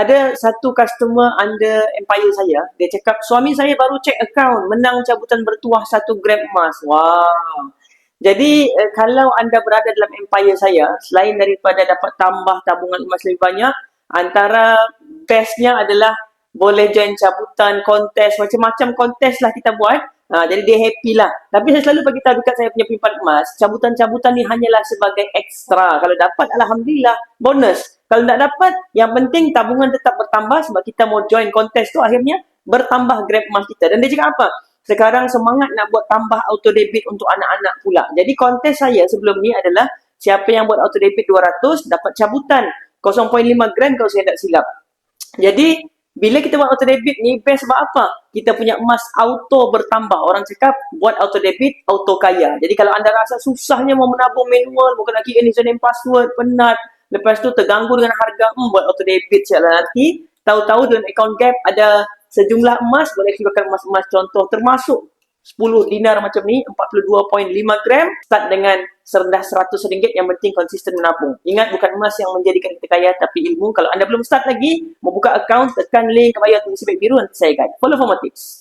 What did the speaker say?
ada satu customer under empire saya, dia cakap, suami saya baru check account, menang cabutan bertuah satu gram emas. Wow. Jadi, uh, kalau anda berada dalam empire saya, selain daripada dapat tambah tabungan emas lebih banyak, antara bestnya adalah boleh join cabutan, kontes, macam-macam kontes lah kita buat. Ha, jadi dia happy lah. Tapi saya selalu bagi tahu dekat saya punya pimpan emas, cabutan-cabutan ni hanyalah sebagai ekstra. Kalau dapat, Alhamdulillah, bonus. Kalau tak dapat, yang penting tabungan tetap bertambah sebab kita mau join kontes tu akhirnya bertambah grab emas kita. Dan dia cakap apa? Sekarang semangat nak buat tambah auto debit untuk anak-anak pula. Jadi kontes saya sebelum ni adalah siapa yang buat auto debit 200 dapat cabutan 0.5 gram kalau saya tak silap. Jadi bila kita buat auto debit ni best sebab apa? Kita punya emas auto bertambah. Orang cakap buat auto debit auto kaya. Jadi kalau anda rasa susahnya mau menabung manual, bukan lagi username password, penat, lepas tu terganggu dengan harga, hmm, buat auto debit sialah nanti. Tahu-tahu dalam account gap ada sejumlah emas, boleh aktifkan emas-emas contoh termasuk 10 dinar macam ni, 42.5 gram, start dengan serendah RM100 yang penting konsisten menabung. Ingat bukan emas yang menjadikan kita kaya tapi ilmu. Kalau anda belum start lagi, mau buka account, tekan link bayar tulis biru nanti saya guide. Follow for more tips.